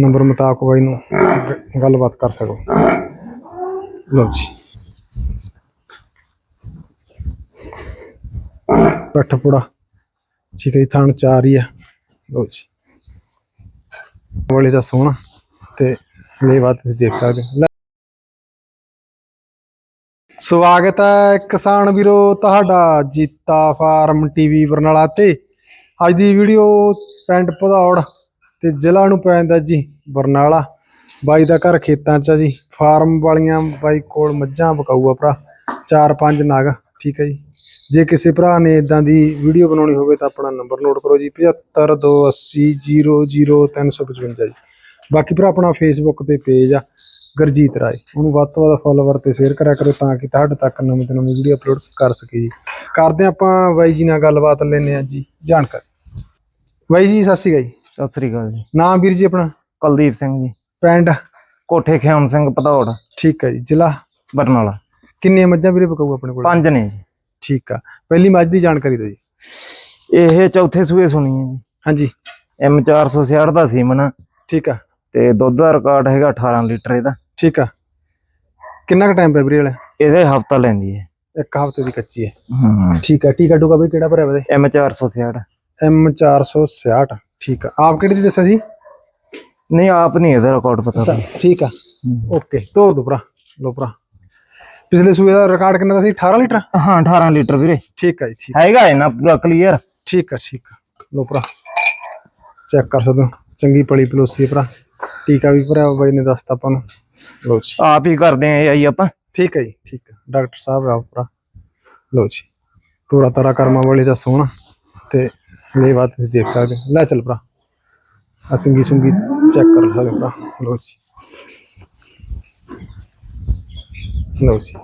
Number ਮੁਤਾਬਕ ਬਾਈ ਨੂੰ ਗ- ਗੱਲਬਾਤ ਕਰ ਸਕੋ। ਲਓ ਜੀ। ਪੱਠ ਠੀਕ ਹੈ ਜੀ, ਥਣ ਚਾਰ ਹੀ ਆ। ਲਓ ਜੀ। ਵਾਲੇ ਦਾ ਸੋਹਣਾ ਤੇ ਲੇਵਾ ਤੁਸੀਂ ਦੇਖ ਸਕਦੇ ਹੋ। ਲੈ- ਸਵਾਗਤ ਹੈ ਕਿਸਾਨ ਵੀਰੋ ਤੁਹਾਡਾ ਜੀਤਾ ਫਾਰਮ ਟੀਵੀ ਬਰਨਾਲਾ ਤੇ। ਅੱਜ ਦੀ ਵੀਡੀਓ ਪਿੰਡ ਭਦੌੜ ਤੇ ਜ਼ਿਲ੍ਹਾ ਨੂੰ ਪੈ ਜਾਂਦਾ ਜੀ ਬਰਨਾਲਾ। ਬਾਈ ਦਾ ਘਰ ਖੇਤਾਂ 'ਚ ਆ ਜੀ। ਫਾਰਮ ਵਾਲੀਆਂ ਬਾਈ ਕੋਲ ਮੱਝਾਂ ਬਕਾਊਆ ਭਰਾ। ਚਾਰ ਪੰਜ ਨਗ, ਠੀਕ ਹੈ ਜੀ। ਜੇ ਕਿਸੇ ਭਰਾ ਨੇ ਇਦਾਂ ਦੀ ਵੀਡੀਓ ਬਣਾਉਣੀ ਹੋਵੇ ਤਾਂ ਆਪਣਾ ਨੰਬਰ ਨੋਟ ਕਰੋ ਜੀ। 7528000355 ਜੀ। ਬਾਕੀ ਭਰਾ ਆਪਣਾ ਫੇਸਬੁੱਕ ਤੇ ਪੇਜ ਆ, ਗੁਰਜੀਤ ਰਾਏ। ਉਹਨੂੰ ਵੱਧ ਤੋਂ ਵੱਧ ਫੋਲੋਵਰ ਤੇ ਸ਼ੇਅਰ ਕਰਿਆ ਕਰੋ ਤਾਂ ਕਿ ਤੁਹਾਡੇ ਤੱਕ ਨਵੀਂ ਤੋਂ ਨਵੀਂ ਵੀਡੀਓ ਅਪਲੋਡ ਕਰ ਸਕੇ ਜੀ। ਕਰਦੇ ਹਾਂ ਆਪਾਂ ਬਾਈ ਜੀ ਨਾਲ ਗੱਲਬਾਤ ਲੈਣੇ ਆ ਜੀ। ਜਾਣਕਾਰੀ। ਬਾਈ ਜੀ, ਸਤਿ ਸ਼੍ਰੀ ਅਕਾਲ ਜੀ। ਸਤਿ ਸ੍ਰੀ ਅਕਾਲ ਜੀ। ਨਾਮ ਵੀਰ ਜੀ ਆਪਣਾ? ਕੁਲਦੀਪ ਸਿੰਘ ਜੀ। ਪਿੰਡ? ਕੋਠੇ ਖਿਆਉਣ ਸਿੰਘ ਪਧੌੜ ਠੀਕ ਹੈ ਜੀ ਜ਼ਿਲ੍ਹਾ? ਬਰਨਾਲਾ। ਕਿੰਨੀਆਂ ਮੱਝਾਂ ਵੀਰੇ ਬਕਾਊ ਆਪਣੇ ਕੋਲ? ਪੰਜ ਨੇ ਜੀ। ਠੀਕ ਆ। ਪਹਿਲੀ ਮੱਝ ਦੀ ਜਾਣਕਾਰੀ ਦਿਓ ਜੀ। ਇਹ ਚੌਥੇ ਸੂਏ ਸੁਣੀ ਹੈ ਜੀ। ਹਾਂਜੀ। ਐਮ 466 ਦਾ ਸੀਮਨ। ਠੀਕ ਆ। ਤੇ ਦੁੱਧ ਦਾ ਰਿਕਾਰਡ ਹੈਗਾ 18 ਲੀਟਰ ਇਹਦਾ। ਠੀਕ ਆ। ਕਿੰਨਾ ਕੁ ਟਾਈਮ ਪਿਆ ਵੀਰੇ ਵਾਲਾ ਇਹਦੇ ਹਫਤਾ ਲੈਂਦੀ ਹੈ। ਇੱਕ ਹਫ਼ਤੇ ਦੀ ਕੱਚੀ ਹੈ। ਹਾਂ। ਠੀਕ ਆ। ਟੀਕਾ ਟੂਕਾ ਬਈ ਕਿਹੜਾ ਭਰਿਆ ਵਾ ਐਮ 466 ਐਮ 466 ਠੀਕ ਆ ਆਪ ਕਿਹੜੀ ਦੀ ਦੱਸਿਆ ਸੀ ਨਹੀਂ ਆਪ ਨਹੀਂ ਇਹਦਾ ਰਿਕਾਰਡ ਪਤਾ ਅੱਛਾ, ਠੀਕ ਆ ਓਕੇ ਤੋਰ ਦੋ ਭਰਾ ਲੋ ਭਰਾ ਪਿਛਲੇ ਸੂਏ ਦਾ ਰਿਕਾਰਡ ਕਿੰਨਾ ਦਾ ਸੀ 18 ਲੀਟਰ ਹਾਂ 18 ਲੀਟਰ ਵੀਰੇ ਠੀਕ ਆ ਜੀ ਠੀਕ ਹੈਗਾ ਇਹਨਾਂ ਪੂਰਾ ਕਲੀਅਰ ਠੀਕ ਆ ਠੀਕ ਆ ਲੋ ਭਰਾ ਚੈੱਕ ਕਰ ਸਕਦੇ ਹੋ ਚੰਗੀ ਪਲੀ ਪਲੋਸੀ ਆ ਭਰਾ ਟੀਕਾ ਵੀ ਭਰਿਆ ਵਾ ਬਾਈ ਨੇ ਦੱਸਤਾ ਆਪਾਂ ਨੂੰ ਲੋ ਜੀ ਆਪ ਹੀ ਕਰਦੇ ਆ ਇਹ ਆਈ ਆਪਾਂ ਠੀਕ ਹੈ ਜੀ ਠੀਕ ਹੈ ਡਾਕਟਰ ਸਾਹਿਬ ਆ ਭਰਾ ਲੋ ਜੀ ਤੋਰਾ ਤਾਰਾ ਕਰਮਾ ਵਾਲੇ ਦਾ ਸੋਹਣਾ ਤੇ ਲੇਵਾ ਤੁਸੀਂ ਦੇਖ ਸਕਦੇ ਹੋ। ਲੈ ਚੱਲ ਭਰਾ। ਆ ਸਿੰਗੀ ਸੁੰਗੀ ਚੈੱਕ ਕਰ ਸਕਦੇ ਭਰਾ। ਲੋ ਜੀ। ਲੋ ਜੀ।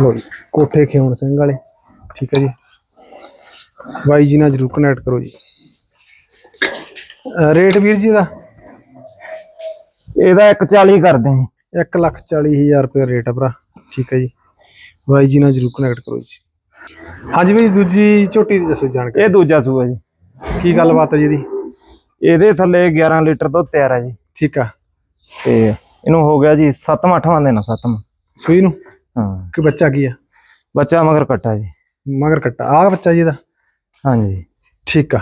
ਲੋ ਜੀ। ਕੋਠੇ ਖਿਉਣ ਸਿੰਘ ਵਾਲੇ। ਠੀਕ ਹੈ ਜੀ। ਬਾਈ ਜੀ ਨਾਲ ਜਰੂਰ ਕਨੈਕਟ ਕਰੋ ਜੀ। ਰੇਟ ਵੀਰ ਜੀ ਦਾ ਇਹਦਾ 140 ਕਰਦੇ ਆ ਇੱਕ ਲੱਖ ਚਾਲੀ ਹਜ਼ਾਰ ਰੁਪਏ ਰੇਟ ਆ ਭਰਾ। ਠੀਕ ਹੈ ਜੀ। ਬਾਈ ਜੀ ਨਾਲ ਜਰੂਰ ਕਨੈਕਟ ਕਰੋ ਜੀ। ਹਾਂਜੀ ਬਈ ਦੂਜੀ ਝੋਟੀ ਦੀ ਦੱਸੋ ਜਾਣਕਾਰੀ। ਇਹ ਦੂਜਾ ਸੂਆ ਜੀ। ਕੀ ਗੱਲਬਾਤ ਹੈ ਜੀ ਇਹਦੀ ਇਹਦੇ ਥੱਲੇ 11 ਲੀਟਰ ਦੁੱਧ ਤਿਆਰ ਆ ਜੀ। ਠੀਕ ਆ। ਤੇ ਇਹਨੂੰ ਹੋ ਗਿਆ ਜੀ 7ਵਾਂ 8ਵਾਂ ਦਿਨ 7ਵਾਂ ਸੂਈ ਨੂੰ? ਹਾਂ। ਕਿ ਬੱਚਾ ਕੀ ਆ? ਬੱਚਾ ਮਗਰ ਕੱਟਾ ਜੀ। ਮਗਰ ਕੱਟਾ। ਆ ਬੱਚਾ ਜੀ ਇਹਦਾ? ਹਾਂਜੀ। ਠੀਕ ਆ।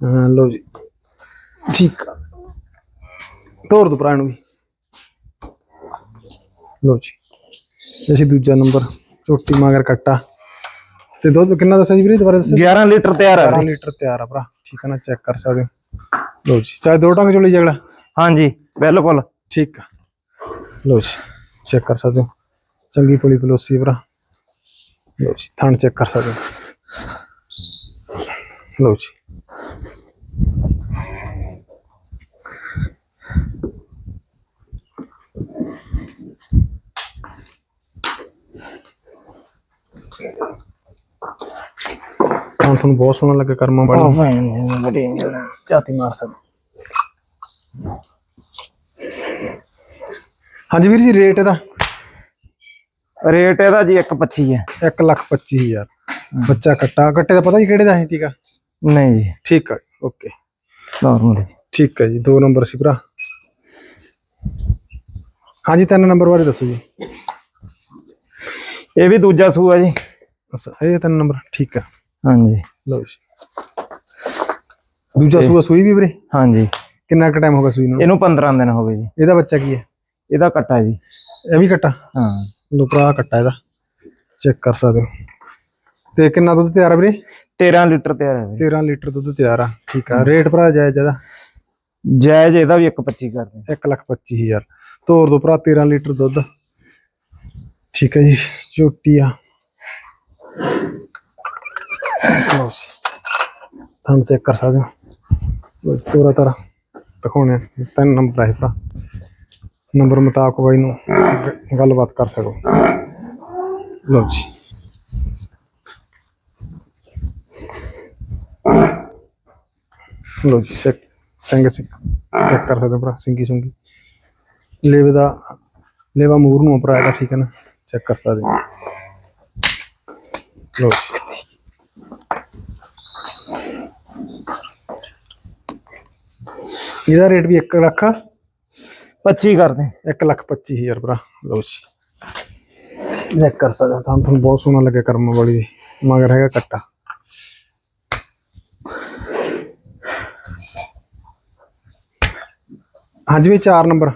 ਹਾਂ ਲਓ ਜੀ। ਠੀਕ ਆ। ਤੋਰ ਦੋ ਭਰਾ ਨੂੰ ਵੀ। ਲਓ ਜੀ। ਅਸੀਂ ਦੂਜਾ ਨੰਬਰ ਝੋਟੀ ਮਗਰ ਕੱਟਾ ਤੇ ਦੁੱਧ ਕਿੰਨਾ ਦੱਸਿਆ ਜੀ ਵੀਰੇ ਦੁਬਾਰਾ ਦੱਸੋ 11 ਲੀਟਰ ਤਿਆਰ ਆ। 12 ਵੀਰੇ। ਲੀਟਰ ਤਿਆਰ ਆ ਭਰਾ। ਠੀਕ ਆ ਨਾ ਚੈੱਕ ਕਰ ਸਕਦੇ ਹੋ। ਲਓ ਜੀ ਚਾਹੇ ਦੋ ਟੰਗ ਚੋਲੀ ਜਗਲਾ ਹਾਂਜੀ ਬਿਲਕੁਲ। ਠੀਕ ਆ। ਲਓ ਜੀ ਚੈੱਕ ਕਰ ਸਕਦੇ ਹੋ। ਚੰਗੀ ਪਲੀ ਪਲੋਸੀ ਭਰਾ। ਲਓ ਜੀ ਥਣ ਚੈੱਕ ਕਰ ਸਕਦੇ ਹੋ। ਲਓ ਜੀ। ਹੁਣ ਤੁਹਾਨੂੰ ਬਹੁਤ ਸੋਹਣਾ ਲੱਗਾ ਕਰਮਾਂ ਵਾਲੀ ਝਾਤੀ ਮਾਰ ਸਕਦਾ। ਹਾਂਜੀ ਵੀਰ ਜੀ ਰੇਟ ਇਹਦਾ? ਰੇਟ ਇਹਦਾ ਜੀ 125 ਹੈ। 1 ਲੱਖ 25 ਹਜ਼ਾਰ। ਬੱਚਾ ਕੱਟਾ। ਕੱਟੇ ਦਾ ਪਤਾ ਜੀ ਕਿਹੜੇ ਦਾ ਹੈ ਠੀਕ ਆ ਨਹੀਂ ਜੀ। ਠੀਕ ਆ ਓਕੇ। ਨਾਰਮਲ ਠੀਕ ਹੈ ਜੀ ਦੋ ਨੰਬਰ ਸੀ ਭਰਾ। ਹਾਂਜੀ ਤਿੰਨ ਨੰਬਰ ਬਾਰੇ ਦੱਸੋ ਜੀ। ਇਹ ਵੀ ਦੂਜਾ ਸੂਆ ਜੀ। ਅੱਛਾ ਇਹ ਤਿੰਨ ਨੰਬਰ ਠੀਕ ਆ। ਹਾਂਜੀ। ਲਓ ਜੀ। ਦੂਜਾ ਸੂਆ ਸੂਈ ਵੀ ਵੀਰੇ? ਹਾਂਜੀ। ਕਿੰਨਾ ਕੁ ਟਾਈਮ ਹੋ ਗਿਆ ਸੂਈ ਨੂੰ? ਇਹਨੂੰ 15 ਦਿਨ ਹੋ ਗਏ ਜੀ। ਇਹਦਾ ਬੱਚਾ ਕੀ ਹੈ? ਇਹਦਾ ਕੱਟਾ ਜੀ। ਇਹ ਵੀ ਕੱਟਾ? ਹਾਂ। ਲੋ ਭਰਾ ਕੱਟਾ ਇਹਦਾ। ਚੈੱਕ ਕਰ ਸਕਦੇ ਹੋ। ਤੇ ਕਿੰਨਾ ਦੁੱਧ ਤਿਆਰ ਆ ਵੀਰੇ? 13 ਲੀਟਰ ਤਿਆਰ ਹੈ ਵੀਰੇ 13 ਲੀਟਰ ਦੁੱਧ ਤਿਆਰ ਆ। ਠੀਕ ਆ। ਰੇਟ ਭਰਾ ਜਾਇਜ਼ ਇਹਦਾ? ਜਾਇਜ਼ ਇਹਦਾ ਵੀ 125 ਕਰਦੇ 1 ਲੱਖ 25 ਹਜ਼ਾਰ। ਤੋਰ ਦੋ ਭਰਾ 13 ਲੀਟਰ ਦੁੱਧ। ਠੀਕ ਹੈ ਜੀ। ਝੋਟੀ ਆ। ਲਓ ਜੀ ਤੁਹਾਨੂੰ ਚੈੱਕ ਕਰ ਸਕਦੇ ਹੋ। ਤੋਰਾ ਤਾਰਾ ਦਿਖਾਉਣੇ ਤਿੰਨ ਨੰਬਰ ਹੈ ਭਰਾ। ਨੰਬਰ ਮੁਤਾਬਕ ਬਾਈ ਨੂੰ ਗੱਲਬਾਤ ਕਰ ਸਕੋ। ਲਓ ਜੀ। ਲਓ ਜੀ ਸੈਕ ਸਿੰਘ ਸਿੰਘ ਚੈੱਕ ਕਰ ਸਕਦੇ ਹੋ ਭਰਾ, ਸਿੰਗੀ ਸੁੰਗੀ। ਲੇਵੇ ਦਾ ਲੇਵਾ ਮੂਰ ਨੂੰ ਭਰਾ ਇਹਦਾ ਠੀਕ ਹੈ ਨਾ। ਚੈੱਕ ਕਰ ਸਕਦੇ ਹੋ। ਲਓ ਜੀ। ਇਹਦਾ ਰੇਟ ਵੀ 1 ਲੱਖ 25 ਕਰਦੇ 1 ਲੱਖ 25000 ਭਰਾ। ਲਓ ਜੀ। ਚੈੱਕ ਕਰ ਸਕਦੇ ਹੋ ਤੁਹਾਨੂੰ ਬਹੁਤ ਸੋਹਣਾ ਲੱਗਿਆ ਕਰਮ ਵਾਲੀ। ਮਗਰ ਹੈਗਾ ਕੱਟਾ। ਹਾਂਜੀ ਵੀ 4 ਨੰਬਰ।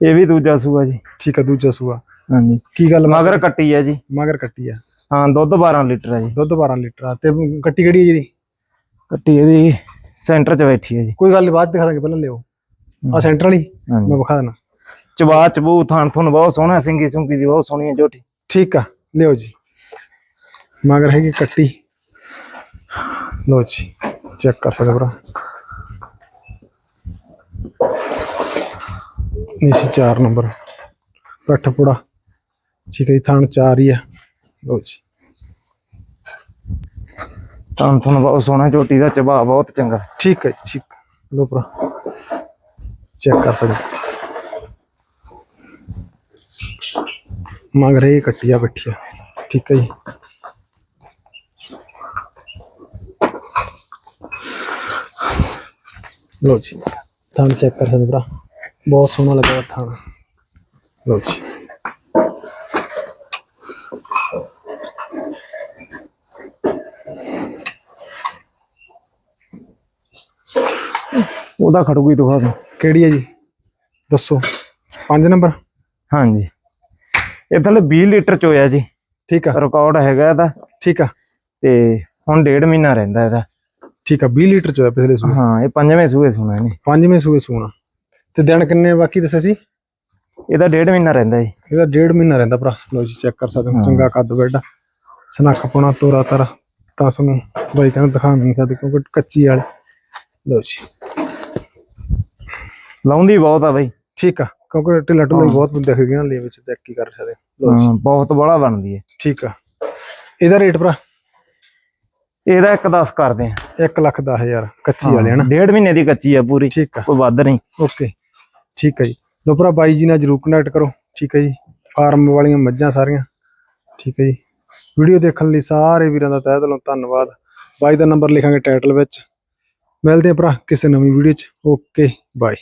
ਇਹ ਵੀ ਦੂਜਾ ਸੂਆ ਜੀ। ਠੀਕ ਹੈ ਦੂਜਾ ਸੂਆ। ਹਾਂਜੀ। ਕੀ ਗੱਲ ਮਗਰ ਕੱਟੀ ਹੈ ਜੀ। ਮਗਰ ਕੱਟੀ ਆ। ਹਾਂ ਦੁੱਧ 12 ਲੀਟਰ ਹੈ ਜੀ। ਦੁੱਧ 12 ਲੀਟਰ ਆ। ਤੇ ਕੱਟੀ ਕਿਹੜੀ ਹੈ ਜੀ ਕੱਟੀ ਇਹਦੀ ਸੈਂਟਰ 'ਚ ਬੈਠੀ ਹੈ ਜੀ। ਕੋਈ ਗੱਲ ਬਾਅਦ 'ਚ ਦਿਖਾ ਦਾਂਗੇ ਪਹਿਲਾਂ ਲਿਓ ਆ ਸੈਂਟਰ ਵਾਲੀ ਹਾਂਜੀ। ਮੈਂ ਵਿਖਾ ਦੇਣਾ ਚਬਾ ਚਬੂ ਥਾਣ ਤੁਹਾਨੂੰ ਬਹੁਤ ਸੋਹਣਾ ਸਿੰਗੀ ਸੁੰਗੀ ਦੀ ਬਹੁਤ ਸੋਹਣੀ ਹੈ ਝੋਟੀ। ਠੀਕ ਆ ਲਿਓ ਜੀ। ਮਗਰ ਹੈਗੀ ਕੱਟੀ। ਲਓ ਜੀ ਚੈੱਕ ਕਰ ਸਕਦੇ ਭਰਾ। ਨਿਸ਼ੀ 4 ਨੰਬਰ। ਪੱਠ ਪੁੜਾ ਠੀਕ ਹੈ ਜੀ ਥਾਣ 4 ਹੀ ਆ। ਲਓ ਜੀ। ਥਾਣ ਤੁਹਾਨੂੰ ਬਹੁਤ ਸੋਹਣਾ ਝੋਟੀ ਦਾ ਚਬਾ, ਬਹੁਤ ਚੰਗਾ। ਠੀਕ ਹੈ ਜੀ, ਠੀਕ। ਲੋ ਭਰਾ ਚੈੱਕ ਕਰ ਸਕਦੇ ਹੋ। ਮਗਰ ਇਹ ਕੱਟਿਆ ਬੱਠਿਆ ਠੀਕ ਹੈ ਜੀ। ਲੋ ਜੀ, ਥਾਣ ਚੈੱਕ ਕਰ ਸਕਦੇ ਹੋ ਭਰਾ। ਬਹੁਤ ਸੋਹਣਾ ਲੱਗਾ ਥਾਣ। ਲੋ ਜੀ। ਉਹਦਾ ਖੜੂਗੀ ਦਿਖਾ ਦਿਓ ਕਿਹੜੀ ਹੈ ਜੀ? ਦੱਸੋ। 5 ਨੰਬਰ? ਹਾਂਜੀ। ਇਹ ਥੱਲੇ 20 ਲੀਟਰ ਚ ਹੋਇਆ ਜੀ। ਠੀਕ ਆ। ਰਿਕਾਰਡ ਹੈਗਾ ਇਹਦਾ। ਠੀਕ ਆ। ਤੇ ਹੁਣ ਡੇਢ ਮਹੀਨਾ ਰਹਿੰਦਾ ਇਹਦਾ। ਠੀਕ ਆ 20 ਲੀਟਰ ਚ ਹੋਇਆ ਪਿਛਲੇ ਸੂਏ। ਹਾਂ ਇਹ ਪੰਜਵੇਂ ਸੂਏ ਸੁਣਾ ਇਹਨੇ। ਪੰਜਵੇਂ ਸੂਏ ਸੂਣਾ। ਤੇ ਦਿਨ ਕਿੰਨੇ ਬਾਕੀ ਦੱਸਿਆ ਸੀ? ਇਹਦਾ ਡੇਢ ਮਹੀਨਾ ਰਹਿੰਦਾ ਜੀ। ਇਹਦਾ ਡੇਢ ਮਹੀਨਾ ਰਹਿੰਦਾ ਭਰਾ। ਲੋ ਜੀ ਚੈੱਕ ਕਰ ਸਕਦੇ ਹੋ। ਚੰਗਾ ਕੱਦ ਬੈੱਡ ਸਨੱਖ ਪਾਉਣਾ ਤੋਰਾ ਤਰ। ਤਾਂ ਤੁਹਾਨੂੰ ਬਾਈ ਕਹਿੰਦਾ ਦਿਖਾ ਨਹੀਂ ਸਕਦੇ ਕਿਉਂਕਿ ਕੱਚੀ ਵਾਲੇ। ਲੋ ਜੀ। ਲਾਉਂਦੀ ਬਹੁਤ ਆ ਬਈ। ਠੀਕ ਆ ਕਿਉਂਕਿ ਢਿੱਲਾ ਢੁੱਲਾ ਹੀ। ਬਹੁਤ ਦਿਖ ਗਿਆ ਲੈ ਵਿੱਚ ਚੈੱਕ ਕੀ ਕਰ ਸਕਦੇ ਲੋ ਜੀ। ਹਾਂ, ਬਹੁਤ ਬੜਾ ਬਣਦੀ ਹੈ ਠੀਕ ਆ। ਇਹਦਾ ਰੇਟ ਭਰਾ? ਇਹਦਾ ਇੱਕ 10 ਕਰਦੇ ਆ। 1 ਲੱਖ 10000 ਕੱਚੀ ਵਾਲੇ ਹਨਾ? ਡੇਢ ਮਹੀਨੇ ਦੀ ਕੱਚੀ ਆ ਪੂਰੀ ਠੀਕ ਆ। ਕੋਈ ਵੱਧ ਨਹੀਂ। ਓਕੇ। ਠੀਕ ਹੈ ਜੀ। ਲੋ ਭਰਾ ਬਾਈ ਜੀ ਨਾਲ ਜਰੂਰ ਕਨੈਕਟ ਕਰੋ। ਠੀਕ ਹੈ ਜੀ। ਫਾਰਮ ਵਾਲੀਆਂ ਮੱਝਾਂ ਸਾਰੀਆਂ। ਠੀਕ ਹੈ ਜੀ। ਵੀਡੀਓ ਦੇਖਣ ਲਈ ਸਾਰੇ ਵੀਰਾਂ ਦਾ ਤਹਿ ਦਿਲੋਂ ਧੰਨਵਾਦ। ਬਾਈ ਦਾ ਨੰਬਰ ਲਿਖਾਂਗੇ ਟਾਈਟਲ ਵਿੱਚ। ਮਿਲਦੇ ਆ ਭਰਾ ਕਿਸੇ ਨਵੀਂ ਵੀਡੀਓ 'ਚ। Okay bye